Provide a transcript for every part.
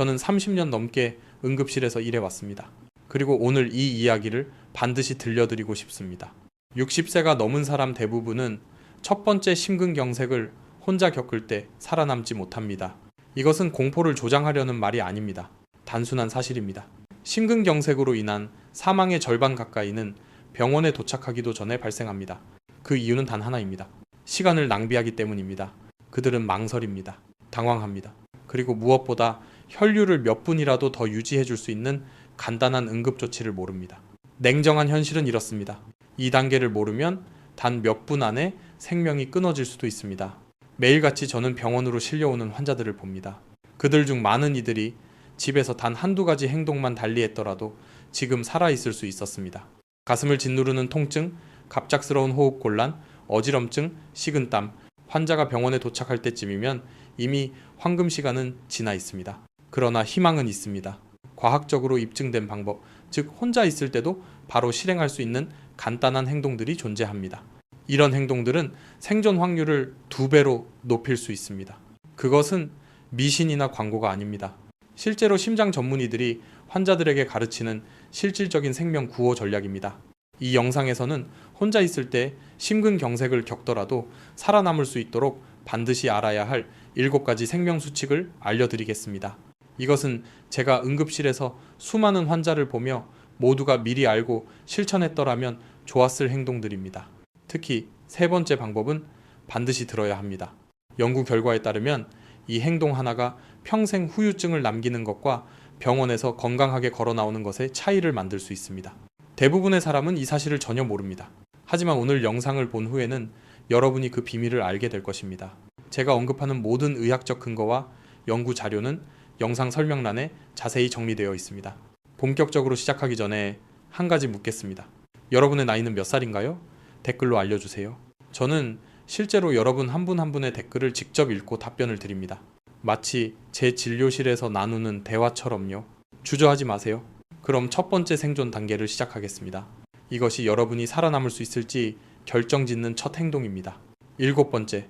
저는 30년 넘게 응급실에서 일해왔습니다. 그리고 오늘 이 이야기를 반드시 들려드리고 싶습니다. 60세가 넘은 사람 대부분은 첫 번째 심근경색을 혼자 겪을 때 살아남지 못합니다. 이것은 공포를 조장하려는 말이 아닙니다. 단순한 사실입니다. 심근경색으로 인한 사망의 절반 가까이는 병원에 도착하기도 전에 발생합니다. 그 이유는 단 하나입니다. 시간을 낭비하기 때문입니다. 그들은 망설입니다. 당황합니다. 그리고 무엇보다 혈류를 몇 분이라도 더 유지해 줄 수 있는 간단한 응급 조치를 모릅니다. 냉정한 현실은 이렇습니다. 이 단계를 모르면 단 몇 분 안에 생명이 끊어질 수도 있습니다. 매일같이 저는 병원으로 실려오는 환자들을 봅니다. 그들 중 많은 이들이 집에서 단 한두 가지 행동만 달리했더라도 지금 살아있을 수 있었습니다. 가슴을 짓누르는 통증, 갑작스러운 호흡 곤란, 어지럼증, 식은땀, 환자가 병원에 도착할 때쯤이면 이미 황금 시간은 지나 있습니다. 그러나 희망은 있습니다. 과학적으로 입증된 방법, 즉 혼자 있을 때도 바로 실행할 수 있는 간단한 행동들이 존재합니다. 이런 행동들은 생존 확률을 두 배로 높일 수 있습니다. 그것은 미신이나 광고가 아닙니다. 실제로 심장 전문의들이 환자들에게 가르치는 실질적인 생명 구호 전략입니다. 이 영상에서는 혼자 있을 때 심근경색을 겪더라도 살아남을 수 있도록 반드시 알아야 할 7가지 생명 수칙을 알려드리겠습니다. 이것은 제가 응급실에서 수많은 환자를 보며 모두가 미리 알고 실천했더라면 좋았을 행동들입니다. 특히 세 번째 방법은 반드시 들어야 합니다. 연구 결과에 따르면 이 행동 하나가 평생 후유증을 남기는 것과 병원에서 건강하게 걸어 나오는 것의 차이를 만들 수 있습니다. 대부분의 사람은 이 사실을 전혀 모릅니다. 하지만 오늘 영상을 본 후에는 여러분이 그 비밀을 알게 될 것입니다. 제가 언급하는 모든 의학적 근거와 연구 자료는 영상 설명란에 자세히 정리되어 있습니다. 본격적으로 시작하기 전에 한 가지 묻겠습니다. 여러분의 나이는 몇 살인가요? 댓글로 알려주세요. 저는 실제로 여러분 한분한 분의 댓글을 직접 읽고 답변을 드립니다. 마치 제 진료실에서 나누는 대화처럼요. 주저하지 마세요. 그럼 첫 번째 생존 단계를 시작하겠습니다. 이것이 여러분이 살아남을 수 있을지 결정 짓는 첫 행동입니다. 일곱 번째,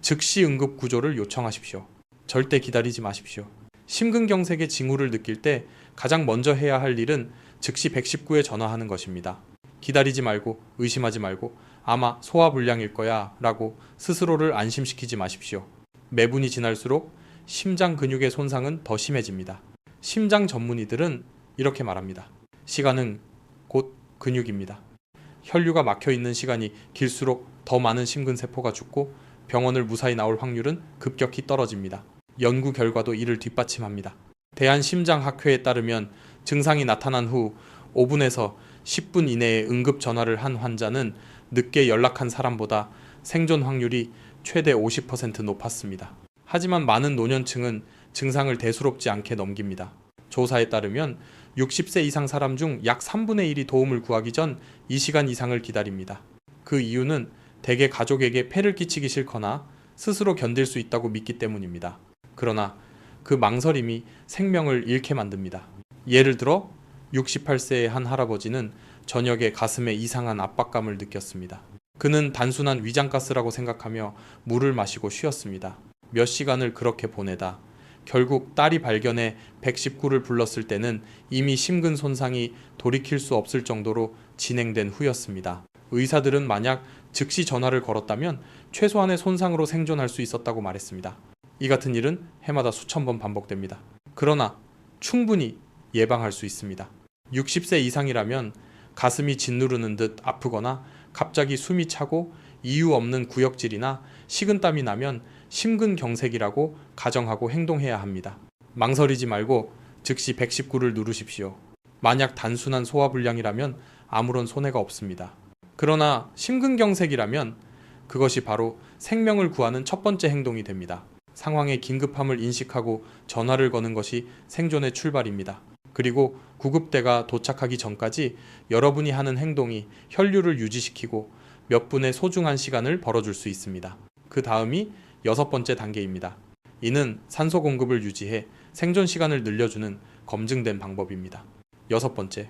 즉시 응급 구조를 요청하십시오. 절대 기다리지 마십시오. 심근경색의 징후를 느낄 때 가장 먼저 해야 할 일은 즉시 119에 전화하는 것입니다. 기다리지 말고 의심하지 말고 아마 소화불량일 거야 라고 스스로를 안심시키지 마십시오. 매분이 지날수록 심장 근육의 손상은 더 심해집니다. 심장 전문의들은 이렇게 말합니다. 시간은 곧 근육입니다. 혈류가 막혀 있는 시간이 길수록 더 많은 심근세포가 죽고 병원을 무사히 나올 확률은 급격히 떨어집니다. 연구 결과도 이를 뒷받침합니다. 대한심장학회에 따르면 증상이 나타난 후 5분에서 10분 이내에 응급 전화를 한 환자는 늦게 연락한 사람보다 생존 확률이 최대 50% 높았습니다. 하지만 많은 노년층은 증상을 대수롭지 않게 넘깁니다. 조사에 따르면 60세 이상 사람 중 약 3분의 1이 도움을 구하기 전 2시간 이상을 기다립니다. 그 이유는 대개 가족에게 폐를 끼치기 싫거나 스스로 견딜 수 있다고 믿기 때문입니다. 그러나 그 망설임이 생명을 잃게 만듭니다. 예를 들어 68세의 한 할아버지는 저녁에 가슴에 이상한 압박감을 느꼈습니다. 그는 단순한 위장가스라고 생각하며 물을 마시고 쉬었습니다. 몇 시간을 그렇게 보내다 결국 딸이 발견해 119를 불렀을 때는 이미 심근 손상이 돌이킬 수 없을 정도로 진행된 후였습니다. 의사들은 만약 즉시 전화를 걸었다면 최소한의 손상으로 생존할 수 있었다고 말했습니다. 이 같은 일은 해마다 수천 번 반복됩니다. 그러나 충분히 예방할 수 있습니다. 60세 이상이라면 가슴이 짓누르는 듯 아프거나 갑자기 숨이 차고 이유 없는 구역질이나 식은땀이 나면 심근경색이라고 가정하고 행동해야 합니다. 망설이지 말고 즉시 119를 누르십시오. 만약 단순한 소화불량이라면 아무런 손해가 없습니다. 그러나 심근경색이라면 그것이 바로 생명을 구하는 첫 번째 행동이 됩니다. 상황의 긴급함을 인식하고 전화를 거는 것이 생존의 출발입니다. 그리고 구급대가 도착하기 전까지 여러분이 하는 행동이 혈류를 유지시키고 몇 분의 소중한 시간을 벌어줄 수 있습니다. 그 다음이 여섯 번째 단계입니다. 이는 산소 공급을 유지해 생존 시간을 늘려주는 검증된 방법입니다. 여섯 번째,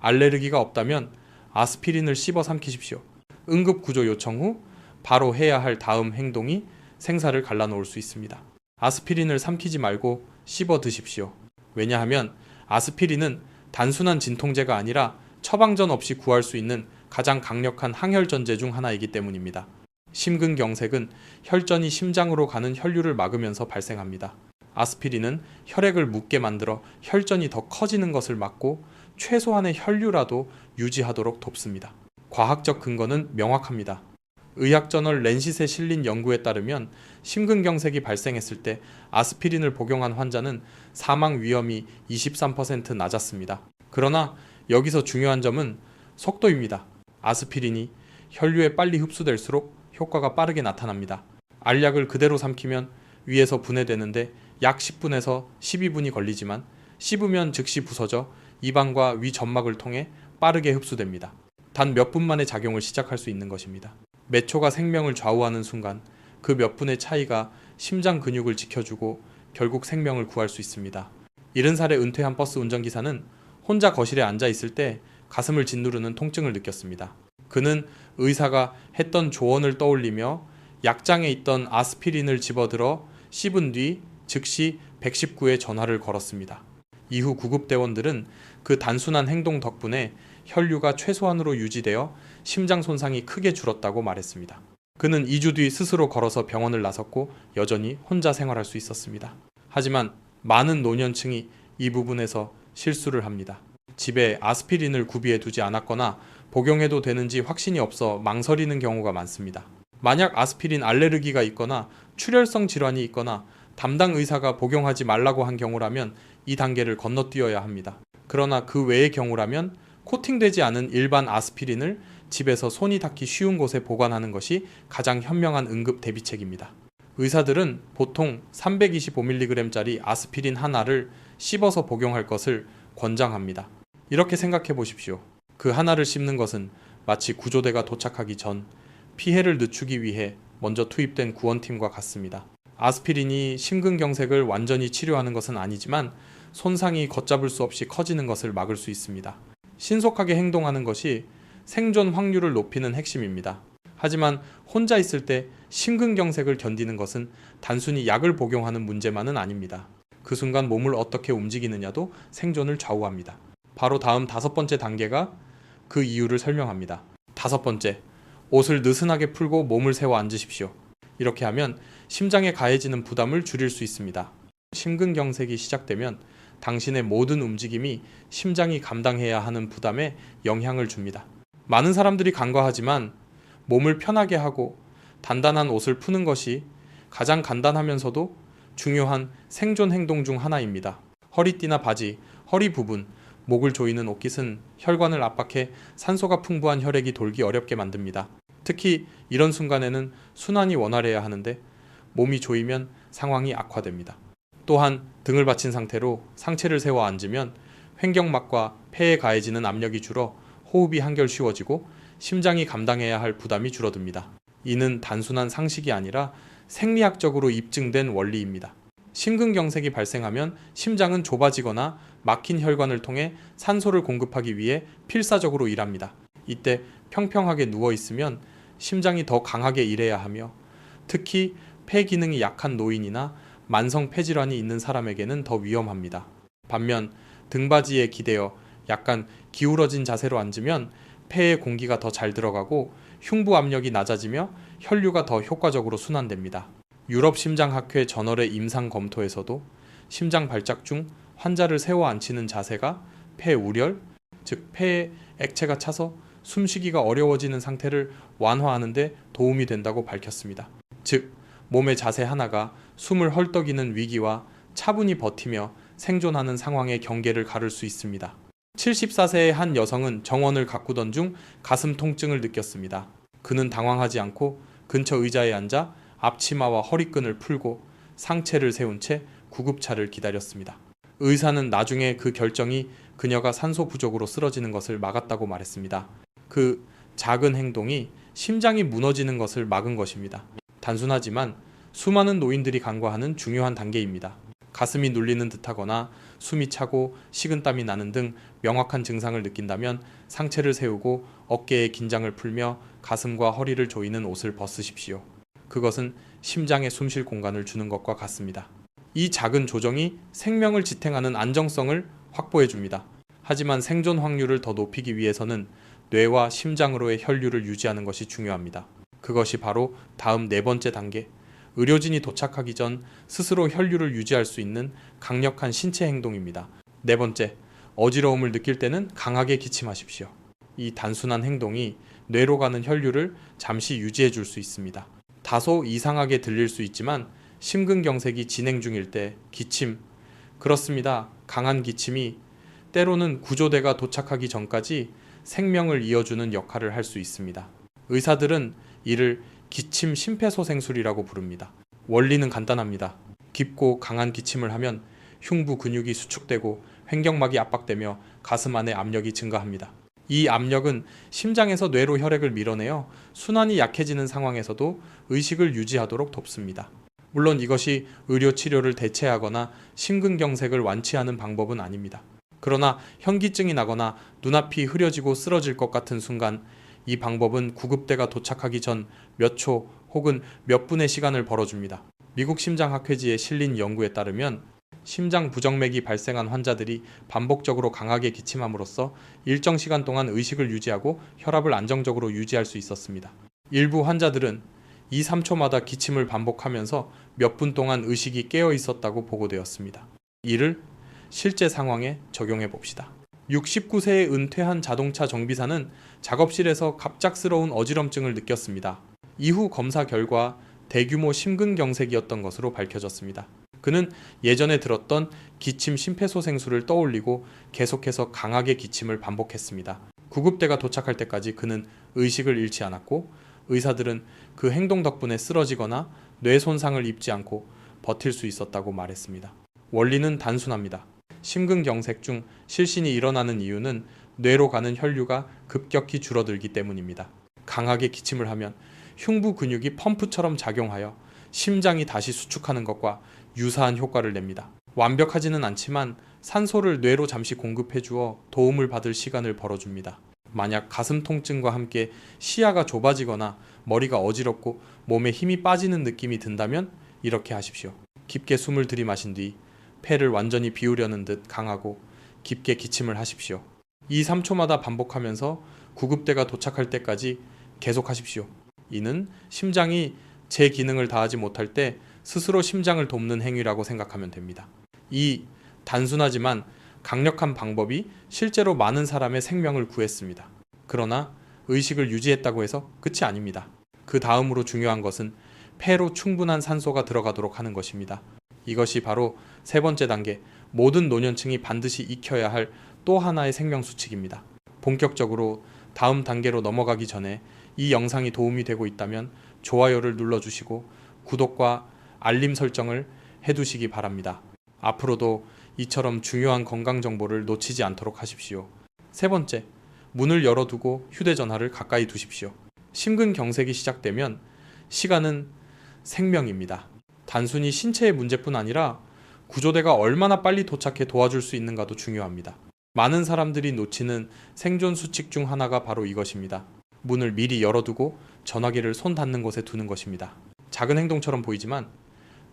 알레르기가 없다면 아스피린을 씹어 삼키십시오. 응급 구조 요청 후 바로 해야 할 다음 행동이 생사를 갈라놓을 수 있습니다. 아스피린을 삼키지 말고 씹어 드십시오. 왜냐하면 아스피린은 단순한 진통제가 아니라 처방전 없이 구할 수 있는 가장 강력한 항혈전제 중 하나이기 때문입니다. 심근경색은 혈전이 심장으로 가는 혈류를 막으면서 발생합니다. 아스피린은 혈액을 묻게 만들어 혈전이 더 커지는 것을 막고 최소한의 혈류라도 유지하도록 돕습니다. 과학적 근거는 명확합니다. 의학저널 렌시스에 실린 연구에 따르면 심근경색이 발생했을 때 아스피린을 복용한 환자는 사망 위험이 23% 낮았습니다. 그러나 여기서 중요한 점은 속도입니다. 아스피린이 혈류에 빨리 흡수될수록 효과가 빠르게 나타납니다. 알약을 그대로 삼키면 위에서 분해되는데 약 10분에서 12분이 걸리지만 씹으면 즉시 부서져 입안과 위 점막을 통해 빠르게 흡수됩니다. 단 몇 분 만에 작용을 시작할 수 있는 것입니다. 몇 초가 생명을 좌우하는 순간 그 몇 분의 차이가 심장 근육을 지켜주고 결국 생명을 구할 수 있습니다. 70살의 은퇴한 버스 운전기사는 혼자 거실에 앉아 있을 때 가슴을 짓누르는 통증을 느꼈습니다. 그는 의사가 했던 조언을 떠올리며 약장에 있던 아스피린을 집어들어 씹은 뒤 즉시 119에 전화를 걸었습니다. 이후 구급대원들은 그 단순한 행동 덕분에 혈류가 최소한으로 유지되어 심장 손상이 크게 줄었다고 말했습니다. 그는 2주 뒤 스스로 걸어서 병원을 나섰고 여전히 혼자 생활할 수 있었습니다. 하지만 많은 노년층이 이 부분에서 실수를 합니다. 집에 아스피린을 구비해 두지 않았거나 복용해도 되는지 확신이 없어 망설이는 경우가 많습니다. 만약 아스피린 알레르기가 있거나 출혈성 질환이 있거나 담당 의사가 복용하지 말라고 한 경우라면 이 단계를 건너뛰어야 합니다. 그러나 그 외의 경우라면 코팅되지 않은 일반 아스피린을 집에서 손이 닿기 쉬운 곳에 보관하는 것이 가장 현명한 응급 대비책입니다. 의사들은 보통 325mg짜리 아스피린 하나를 씹어서 복용할 것을 권장합니다. 이렇게 생각해 보십시오. 그 하나를 씹는 것은 마치 구조대가 도착하기 전 피해를 늦추기 위해 먼저 투입된 구원팀과 같습니다. 아스피린이 심근경색을 완전히 치료하는 것은 아니지만 손상이 걷잡을 수 없이 커지는 것을 막을 수 있습니다. 신속하게 행동하는 것이 생존 확률을 높이는 핵심입니다. 하지만 혼자 있을 때 심근경색을 견디는 것은 단순히 약을 복용하는 문제만은 아닙니다. 그 순간 몸을 어떻게 움직이느냐도 생존을 좌우합니다. 바로 다음 다섯 번째 단계가 그 이유를 설명합니다. 다섯 번째, 옷을 느슨하게 풀고 몸을 세워 앉으십시오. 이렇게 하면 심장에 가해지는 부담을 줄일 수 있습니다. 심근경색이 시작되면 당신의 모든 움직임이 심장이 감당해야 하는 부담에 영향을 줍니다. 많은 사람들이 간과하지만 몸을 편하게 하고 단단한 옷을 푸는 것이 가장 간단하면서도 중요한 생존 행동 중 하나입니다. 허리띠나 바지, 허리 부분, 목을 조이는 옷깃은 혈관을 압박해 산소가 풍부한 혈액이 돌기 어렵게 만듭니다. 특히 이런 순간에는 순환이 원활해야 하는데 몸이 조이면 상황이 악화됩니다. 또한 등을 받친 상태로 상체를 세워 앉으면 횡격막과 폐에 가해지는 압력이 줄어 호흡이 한결 쉬워지고 심장이 감당해야 할 부담이 줄어듭니다. 이는 단순한 상식이 아니라 생리학적으로 입증된 원리입니다. 심근경색이 발생하면 심장은 좁아지거나 막힌 혈관을 통해 산소를 공급하기 위해 필사적으로 일합니다. 이때 평평하게 누워 있으면 심장이 더 강하게 일해야 하며 특히 폐 기능이 약한 노인이나 만성 폐질환이 있는 사람에게는 더 위험합니다. 반면 등받이에 기대어 약간 기울어진 자세로 앉으면 폐에 공기가 더 잘 들어가고 흉부 압력이 낮아지며 혈류가 더 효과적으로 순환됩니다. 유럽 심장학회 저널의 임상 검토에서도 심장 발작 중 환자를 세워 앉히는 자세가 폐 우렬, 즉 폐에 액체가 차서 숨쉬기가 어려워지는 상태를 완화하는 데 도움이 된다고 밝혔습니다. 즉 몸의 자세 하나가 숨을 헐떡이는 위기와 차분히 버티며 생존하는 상황의 경계를 가를 수 있습니다. 74세의 한 여성은 정원을 가꾸던 중 가슴 통증을 느꼈습니다. 그는 당황하지 않고 근처 의자에 앉아 앞치마와 허리끈을 풀고 상체를 세운 채 구급차를 기다렸습니다. 의사는 나중에 그 결정이 그녀가 산소 부족으로 쓰러지는 것을 막았다고 말했습니다. 그 작은 행동이 심장이 무너지는 것을 막은 것입니다. 단순하지만 수많은 노인들이 간과하는 중요한 단계입니다. 가슴이 눌리는 듯하거나 숨이 차고 식은땀이 나는 등 명확한 증상을 느낀다면 상체를 세우고 어깨의 긴장을 풀며 가슴과 허리를 조이는 옷을 벗으십시오. 그것은 심장에 숨쉴 공간을 주는 것과 같습니다. 이 작은 조정이 생명을 지탱하는 안정성을 확보해 줍니다. 하지만 생존 확률을 더 높이기 위해서는 뇌와 심장으로의 혈류를 유지하는 것이 중요합니다. 그것이 바로 다음 네 번째 단계. 의료진이 도착하기 전 스스로 혈류를 유지할 수 있는 강력한 신체 행동입니다. 네 번째, 어지러움을 느낄 때는 강하게 기침하십시오. 이 단순한 행동이 뇌로 가는 혈류를 잠시 유지해 줄 수 있습니다. 다소 이상하게 들릴 수 있지만 심근경색이 진행 중일 때 기침, 그렇습니다. 강한 기침이 때로는 구조대가 도착하기 전까지 생명을 이어주는 역할을 할 수 있습니다. 의사들은 이를 기침 심폐소생술이라고 부릅니다. 원리는 간단합니다. 깊고 강한 기침을 하면 흉부 근육이 수축되고 횡격막이 압박되며 가슴 안의 압력이 증가합니다. 이 압력은 심장에서 뇌로 혈액을 밀어내어 순환이 약해지는 상황에서도 의식을 유지하도록 돕습니다. 물론 이것이 의료 치료를 대체하거나 심근경색을 완치하는 방법은 아닙니다. 그러나 현기증이 나거나 눈앞이 흐려지고 쓰러질 것 같은 순간 이 방법은 구급대가 도착하기 전 몇 초 혹은 몇 분의 시간을 벌어줍니다. 미국 심장학회지에 실린 연구에 따르면 심장 부정맥이 발생한 환자들이 반복적으로 강하게 기침함으로써 일정 시간 동안 의식을 유지하고 혈압을 안정적으로 유지할 수 있었습니다. 일부 환자들은 2, 3초마다 기침을 반복하면서 몇 분 동안 의식이 깨어 있었다고 보고되었습니다. 이를 실제 상황에 적용해 봅시다. 69세의 은퇴한 자동차 정비사는 작업실에서 갑작스러운 어지럼증을 느꼈습니다. 이후 검사 결과 대규모 심근경색이었던 것으로 밝혀졌습니다. 그는 예전에 들었던 기침 심폐소생술을 떠올리고 계속해서 강하게 기침을 반복했습니다. 구급대가 도착할 때까지 그는 의식을 잃지 않았고 의사들은 그 행동 덕분에 쓰러지거나 뇌 손상을 입지 않고 버틸 수 있었다고 말했습니다. 원리는 단순합니다. 심근경색 중 실신이 일어나는 이유는 뇌로 가는 혈류가 급격히 줄어들기 때문입니다. 강하게 기침을 하면 흉부 근육이 펌프처럼 작용하여 심장이 다시 수축하는 것과 유사한 효과를 냅니다. 완벽하지는 않지만 산소를 뇌로 잠시 공급해 주어 도움을 받을 시간을 벌어줍니다. 만약 가슴 통증과 함께 시야가 좁아지거나 머리가 어지럽고 몸에 힘이 빠지는 느낌이 든다면 이렇게 하십시오. 깊게 숨을 들이마신 뒤 폐를 완전히 비우려는 듯 강하고 깊게 기침을 하십시오. 2, 3초마다 반복하면서 구급대가 도착할 때까지 계속하십시오. 이는 심장이 제 기능을 다하지 못할 때 스스로 심장을 돕는 행위라고 생각하면 됩니다. 이 단순하지만 강력한 방법이 실제로 많은 사람의 생명을 구했습니다. 그러나 의식을 유지했다고 해서 끝이 아닙니다. 그 다음으로 중요한 것은 폐로 충분한 산소가 들어가도록 하는 것입니다. 이것이 바로 세 번째 단계, 모든 노년층이 반드시 익혀야 할 또 하나의 생명 수칙입니다. 본격적으로 다음 단계로 넘어가기 전에 이 영상이 도움이 되고 있다면 좋아요를 눌러주시고 구독과 알림 설정을 해두시기 바랍니다. 앞으로도 이처럼 중요한 건강 정보를 놓치지 않도록 하십시오. 세 번째, 문을 열어두고 휴대전화를 가까이 두십시오. 심근경색이 시작되면 시간은 생명입니다. 단순히 신체의 문제뿐 아니라 구조대가 얼마나 빨리 도착해 도와줄 수 있는가도 중요합니다. 많은 사람들이 놓치는 생존 수칙 중 하나가 바로 이것입니다. 문을 미리 열어두고 전화기를 손 닿는 곳에 두는 것입니다. 작은 행동처럼 보이지만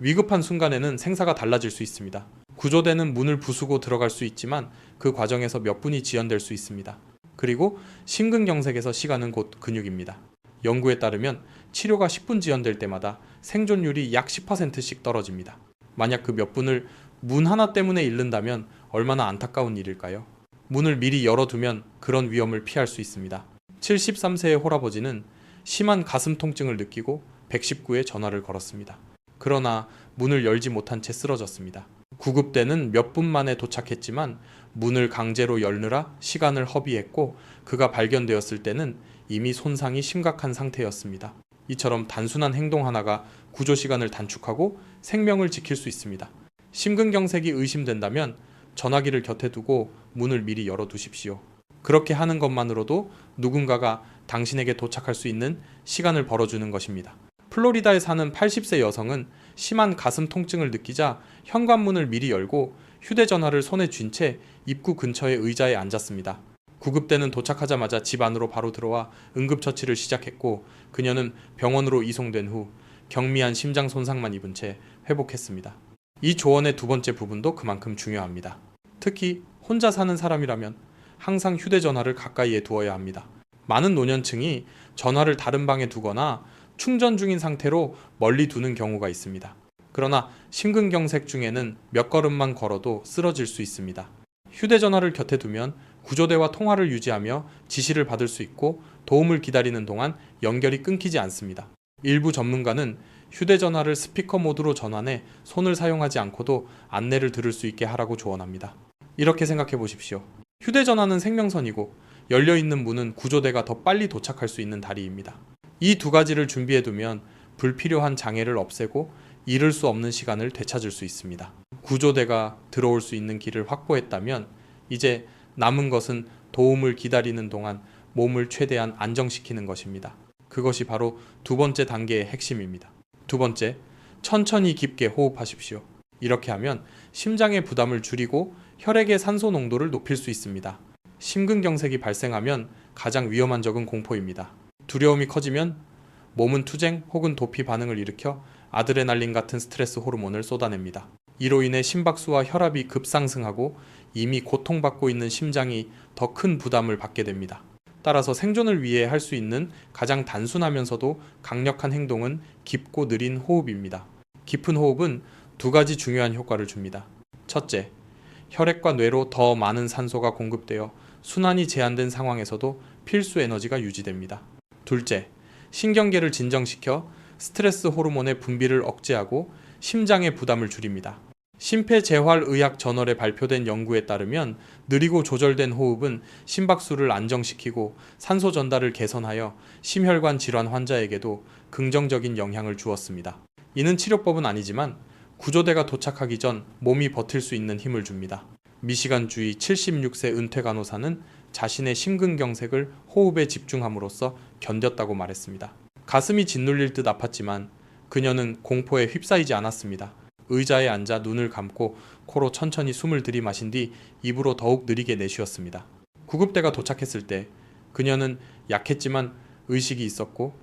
위급한 순간에는 생사가 달라질 수 있습니다. 구조대는 문을 부수고 들어갈 수 있지만 그 과정에서 몇 분이 지연될 수 있습니다. 그리고 심근경색에서 시간은 곧 근육입니다. 연구에 따르면 치료가 10분 지연될 때마다 생존율이 약 10%씩 떨어집니다. 만약 그 몇 분을 문 하나 때문에 잃는다면 얼마나 안타까운 일일까요? 문을 미리 열어두면 그런 위험을 피할 수 있습니다. 73세의 홀아버지는 심한 가슴 통증을 느끼고 119에 전화를 걸었습니다. 그러나 문을 열지 못한 채 쓰러졌습니다. 구급대는 몇 분 만에 도착했지만 문을 강제로 열느라 시간을 허비했고 그가 발견되었을 때는 이미 손상이 심각한 상태였습니다. 이처럼 단순한 행동 하나가 구조 시간을 단축하고 생명을 지킬 수 있습니다. 심근경색이 의심된다면 전화기를 곁에 두고 문을 미리 열어 두십시오. 그렇게 하는 것만으로도 누군가가 당신에게 도착할 수 있는 시간을 벌어주는 것입니다. 플로리다에 사는 80세 여성은 심한 가슴 통증을 느끼자 현관문을 미리 열고 휴대전화를 손에 쥔 채 입구 근처의 의자에 앉았습니다. 구급대는 도착하자마자 집 안으로 바로 들어와 응급처치를 시작했고 그녀는 병원으로 이송된 후 경미한 심장 손상만 입은 채 회복했습니다. 이 조언의 두 번째 부분도 그만큼 중요합니다. 특히 혼자 사는 사람이라면 항상 휴대전화를 가까이에 두어야 합니다. 많은 노년층이 전화를 다른 방에 두거나 충전 중인 상태로 멀리 두는 경우가 있습니다. 그러나 심근경색 중에는 몇 걸음만 걸어도 쓰러질 수 있습니다. 휴대전화를 곁에 두면 구조대와 통화를 유지하며 지시를 받을 수 있고 도움을 기다리는 동안 연결이 끊기지 않습니다. 일부 전문가는 휴대전화를 스피커 모드로 전환해 손을 사용하지 않고도 안내를 들을 수 있게 하라고 조언합니다. 이렇게 생각해 보십시오. 휴대전화는 생명선이고 열려있는 문은 구조대가 더 빨리 도착할 수 있는 다리입니다. 이 두 가지를 준비해 두면 불필요한 장애를 없애고 잃을 수 없는 시간을 되찾을 수 있습니다. 구조대가 들어올 수 있는 길을 확보했다면 이제 남은 것은 도움을 기다리는 동안 몸을 최대한 안정시키는 것입니다. 그것이 바로 두 번째 단계의 핵심입니다. 두 번째, 천천히 깊게 호흡하십시오. 이렇게 하면 심장의 부담을 줄이고 혈액의 산소 농도를 높일 수 있습니다. 심근경색이 발생하면 가장 위험한 적은 공포입니다. 두려움이 커지면 몸은 투쟁 혹은 도피 반응을 일으켜 아드레날린 같은 스트레스 호르몬을 쏟아냅니다. 이로 인해 심박수와 혈압이 급상승하고 이미 고통받고 있는 심장이 더 큰 부담을 받게 됩니다. 따라서 생존을 위해 할 수 있는 가장 단순하면서도 강력한 행동은 깊고 느린 호흡입니다. 깊은 호흡은 두 가지 중요한 효과를 줍니다. 첫째, 혈액과 뇌로 더 많은 산소가 공급되어 순환이 제한된 상황에서도 필수 에너지가 유지됩니다. 둘째, 신경계를 진정시켜 스트레스 호르몬의 분비를 억제하고 심장의 부담을 줄입니다. 심폐재활의학 저널에 발표된 연구에 따르면 느리고 조절된 호흡은 심박수를 안정시키고 산소 전달을 개선하여 심혈관 질환 환자에게도 긍정적인 영향을 주었습니다. 이는 치료법은 아니지만 구조대가 도착하기 전 몸이 버틸 수 있는 힘을 줍니다. 미시간주의 76세 은퇴 간호사는 자신의 심근경색을 호흡에 집중함으로써 견뎠다고 말했습니다. 가슴이 짓눌릴 듯 아팠지만 그녀는 공포에 휩싸이지 않았습니다. 의자에 앉아 눈을 감고 코로 천천히 숨을 들이마신 뒤 입으로 더욱 느리게 내쉬었습니다. 구급대가 도착했을 때 그녀는 약했지만 의식이 있었고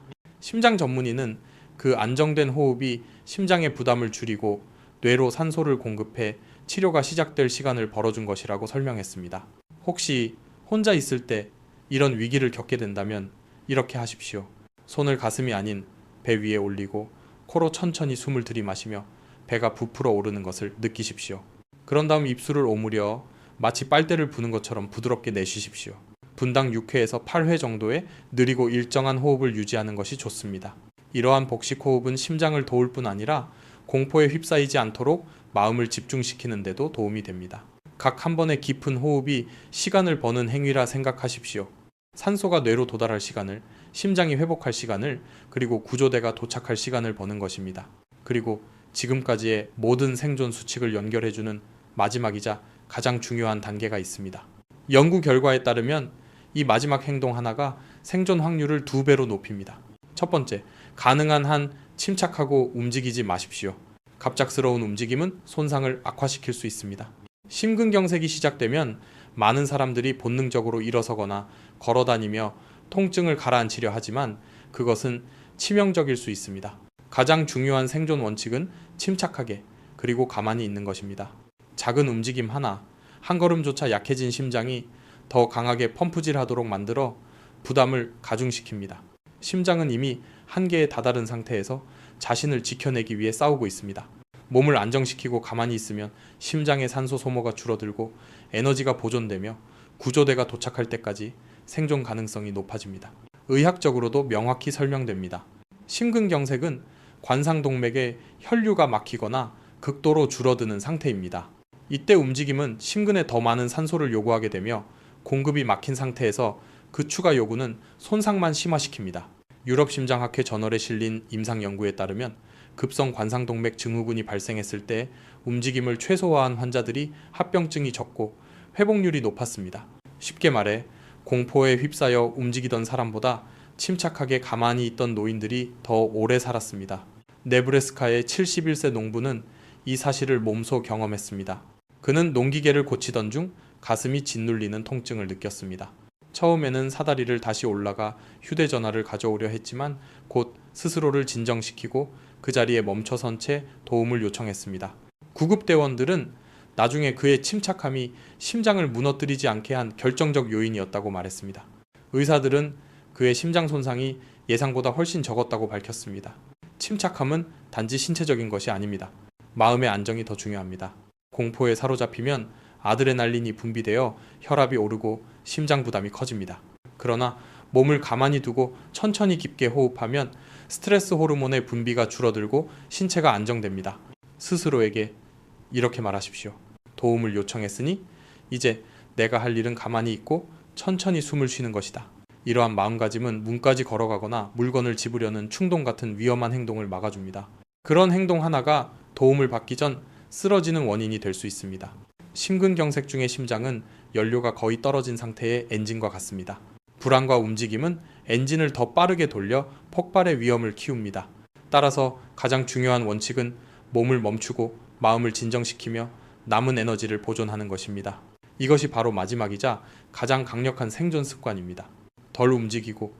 심장 전문의는 그 안정된 호흡이 심장의 부담을 줄이고 뇌로 산소를 공급해 치료가 시작될 시간을 벌어준 것이라고 설명했습니다. 혹시 혼자 있을 때 이런 위기를 겪게 된다면 이렇게 하십시오. 손을 가슴이 아닌 배 위에 올리고 코로 천천히 숨을 들이마시며 배가 부풀어 오르는 것을 느끼십시오. 그런 다음 입술을 오므려 마치 빨대를 부는 것처럼 부드럽게 내쉬십시오. 분당 6회에서 8회 정도의 느리고 일정한 호흡을 유지하는 것이 좋습니다. 이러한 복식 호흡은 심장을 도울 뿐 아니라 공포에 휩싸이지 않도록 마음을 집중시키는 데도 도움이 됩니다. 각 한 번의 깊은 호흡이 시간을 버는 행위라 생각하십시오. 산소가 뇌로 도달할 시간을, 심장이 회복할 시간을, 그리고 구조대가 도착할 시간을 버는 것입니다. 그리고 지금까지의 모든 생존 수칙을 연결해주는 마지막이자 가장 중요한 단계가 있습니다. 연구 결과에 따르면 이 마지막 행동 하나가 생존 확률을 두 배로 높입니다. 첫 번째, 가능한 한 침착하고 움직이지 마십시오. 갑작스러운 움직임은 손상을 악화시킬 수 있습니다. 심근경색이 시작되면 많은 사람들이 본능적으로 일어서거나 걸어다니며 통증을 가라앉히려 하지만 그것은 치명적일 수 있습니다. 가장 중요한 생존 원칙은 침착하게 그리고 가만히 있는 것입니다. 작은 움직임 하나, 한 걸음조차 약해진 심장이 더 강하게 펌프질 하도록 만들어 부담을 가중시킵니다. 심장은 이미 한계에 다다른 상태에서 자신을 지켜내기 위해 싸우고 있습니다. 몸을 안정시키고 가만히 있으면 심장의 산소 소모가 줄어들고 에너지가 보존되며 구조대가 도착할 때까지 생존 가능성이 높아집니다. 의학적으로도 명확히 설명됩니다. 심근경색은 관상동맥에 혈류가 막히거나 극도로 줄어드는 상태입니다. 이때 움직임은 심근에 더 많은 산소를 요구하게 되며 공급이 막힌 상태에서 그 추가 요구는 손상만 심화시킵니다. 유럽심장학회 저널에 실린 임상 연구에 따르면 급성 관상동맥 증후군이 발생했을 때 움직임을 최소화한 환자들이 합병증이 적고 회복률이 높았습니다. 쉽게 말해 공포에 휩싸여 움직이던 사람보다 침착하게 가만히 있던 노인들이 더 오래 살았습니다. 네브래스카의 71세 농부는 이 사실을 몸소 경험했습니다. 그는 농기계를 고치던 중 가슴이 짓눌리는 통증을 느꼈습니다. 처음에는 사다리를 다시 올라가 휴대전화를 가져오려 했지만 곧 스스로를 진정시키고 그 자리에 멈춰선 채 도움을 요청했습니다. 구급대원들은 나중에 그의 침착함이 심장을 무너뜨리지 않게 한 결정적 요인이었다고 말했습니다. 의사들은 그의 심장 손상이 예상보다 훨씬 적었다고 밝혔습니다. 침착함은 단지 신체적인 것이 아닙니다. 마음의 안정이 더 중요합니다. 공포에 사로잡히면 아드레날린이 분비되어 혈압이 오르고 심장 부담이 커집니다. 그러나 몸을 가만히 두고 천천히 깊게 호흡하면 스트레스 호르몬의 분비가 줄어들고 신체가 안정됩니다. 스스로에게 이렇게 말하십시오. 도움을 요청했으니 이제 내가 할 일은 가만히 있고 천천히 숨을 쉬는 것이다. 이러한 마음가짐은 문까지 걸어가거나 물건을 집으려는 충동 같은 위험한 행동을 막아줍니다. 그런 행동 하나가 도움을 받기 전 쓰러지는 원인이 될 수 있습니다. 심근경색 중의 심장은 연료가 거의 떨어진 상태의 엔진과 같습니다. 불안과 움직임은 엔진을 더 빠르게 돌려 폭발의 위험을 키웁니다. 따라서 가장 중요한 원칙은 몸을 멈추고 마음을 진정시키며 남은 에너지를 보존하는 것입니다. 이것이 바로 마지막이자 가장 강력한 생존 습관입니다. 덜 움직이고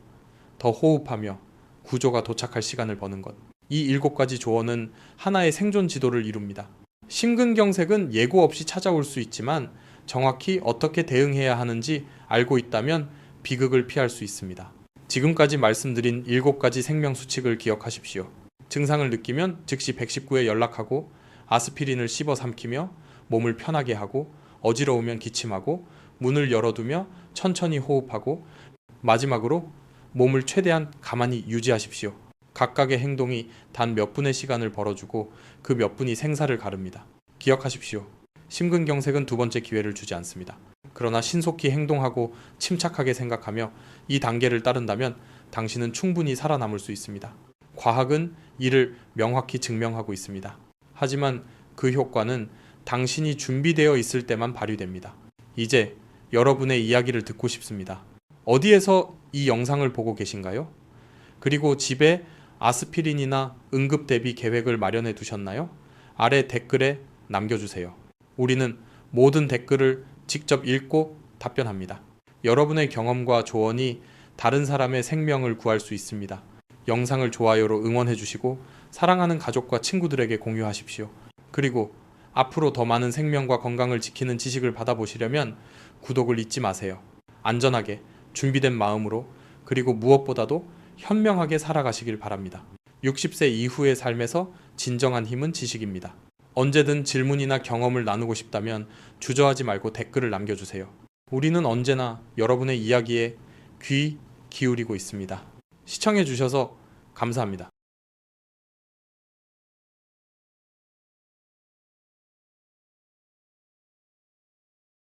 더 호흡하며 구조가 도착할 시간을 버는 것. 이 일곱 가지 조언은 하나의 생존 지도를 이룹니다. 심근경색은 예고 없이 찾아올 수 있지만 정확히 어떻게 대응해야 하는지 알고 있다면 비극을 피할 수 있습니다. 지금까지 말씀드린 일곱 가지 생명 수칙을 기억하십시오. 증상을 느끼면 즉시 119에 연락하고 아스피린을 씹어 삼키며 몸을 편하게 하고 어지러우면 기침하고 문을 열어두며 천천히 호흡하고 마지막으로 몸을 최대한 가만히 유지하십시오. 각각의 행동이 단 몇 분의 시간을 벌어주고 그 몇 분이 생사를 가릅니다. 기억하십시오. 심근경색은 두 번째 기회를 주지 않습니다. 그러나 신속히 행동하고 침착하게 생각하며 이 단계를 따른다면 당신은 충분히 살아남을 수 있습니다. 과학은 이를 명확히 증명하고 있습니다. 하지만 그 효과는 당신이 준비되어 있을 때만 발휘됩니다. 이제 여러분의 이야기를 듣고 싶습니다. 어디에서 이 영상을 보고 계신가요? 그리고 집에 아스피린이나 응급 대비 계획을 마련해 두셨나요? 아래 댓글에 남겨주세요. 우리는 모든 댓글을 직접 읽고 답변합니다. 여러분의 경험과 조언이 다른 사람의 생명을 구할 수 있습니다. 영상을 좋아요로 응원해 주시고 사랑하는 가족과 친구들에게 공유하십시오. 그리고 앞으로 더 많은 생명과 건강을 지키는 지식을 받아보시려면 구독을 잊지 마세요. 안전하게 준비된 마음으로 그리고 무엇보다도 현명하게 살아가시길 바랍니다. 60세 이후의 삶에서 진정한 힘은 지식입니다. 언제든 질문이나 경험을 나누고 싶다면 주저하지 말고 댓글을 남겨주세요. 우리는 언제나 여러분의 이야기에 귀 기울이고 있습니다. 시청해주셔서 감사합니다.